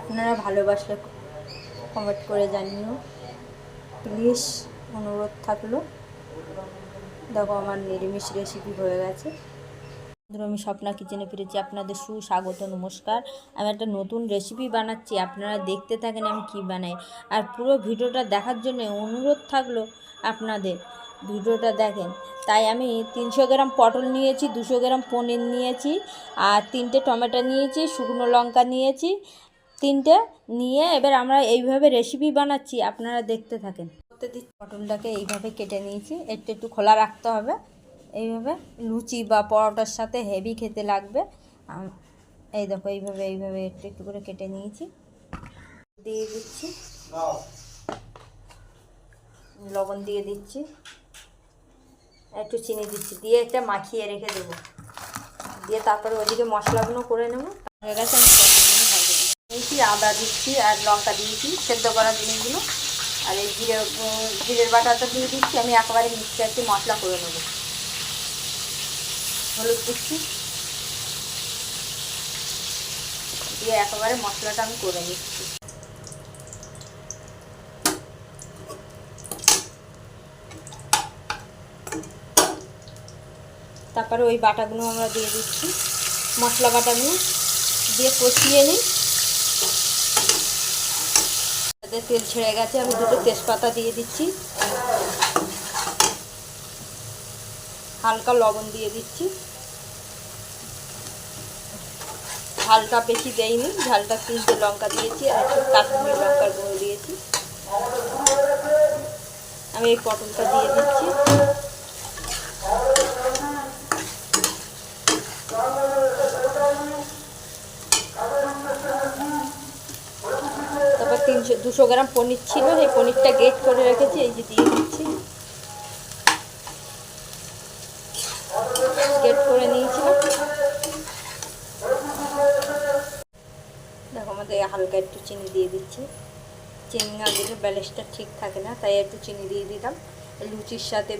আপনারা ভালোবাসলে কমেন্ট করে জানিও। প্লিজ অনুরোধ থাকল। দেখো আমার নিরামিষ রেসিপি হয়ে গেছে। আমি স্বপ্না কিচেনে ফিরেছি। আপনাদের সুস্বাগত, নমস্কার। আমি একটা নতুন রেসিপি বানাচ্ছি। আপনারা দেখতে থাকেন আমি কি বানাই। আর পুরো ভিডিওটা দেখার জন্য অনুরোধ থাকল আপনাদের। ভিডিওটা দেখেন। তাই আমি তিনশো গ্রাম পটল নিয়েছি, দুশো গ্রাম পনির নিয়েছি, আর তিনটে টমেটো নিয়েছি, শুকনো লঙ্কা নিয়েছি তিনটে নিয়ে এবার আমরা এইভাবে রেসিপি বানাচ্ছি, আপনারা দেখতে থাকেন। পটলটাকে এইভাবে কেটে নিয়েছি, একটু একটু খোলা রাখতে হবে। এইভাবে লুচি বা পরোটার সাথে হেভি খেতে লাগবে। এই দেখো, এইভাবে এইভাবে একটু একটু করে কেটে নিয়েছি। দিয়ে দিচ্ছি। লবণ দিয়ে দিচ্ছি। একটু চিনি দিচ্ছি, দিয়ে একটা মাখিয়ে রেখে দেবো। দিয়ে তারপরে ওইদিকে মশলাগুলো করে নেব। হয়ে গেছে, আমি দিয়েছি, আদা দিচ্ছি আর লঙ্কা দিয়েছি, সেদ্ধ করা জিনিসগুলো। আর এই জিরে জিরের বাটাটা দিয়ে দিচ্ছি, আমি একেবারে মিক্সচারটি মশলা করে নেব। হলুদ দিচ্ছি। দিয়ে একেবারে মশলাটা আমি করে নিচ্ছি। তারপরে ওই বাটাগুলো আমরা দিয়ে দিচ্ছি। মশলা বাটাগুলো দিয়ে কষিয়ে নিই। তাতে তেল ছেড়ে গেছে, আমি দুটো তেজপাতা দিয়ে দিচ্ছি। হালকা লবণ দিয়ে দিচ্ছি। ঝালটা বেশি দেয়নি ঝালটা তিনটে লঙ্কা দিয়েছি আর একটু কাশ্মীরি লঙ্কার গুঁড়ো দিয়েছি। আমি এই পটলটা দিয়ে দিচ্ছি তারপর তিনশো, দুশো গ্রাম পনির ছিল, সেই পনিরটা গেট করে রেখেছি, এই যে দিয়ে দিচ্ছি। গেট করে নিয়েছিলাম। দেখো, আমাদের হালকা একটু চিনি দিয়ে দিচ্ছি। চিনি না দিলে ব্যালেন্সটা ঠিক থাকে না, তাই একটু চিনি দিয়ে দিতাম লুচির সাথে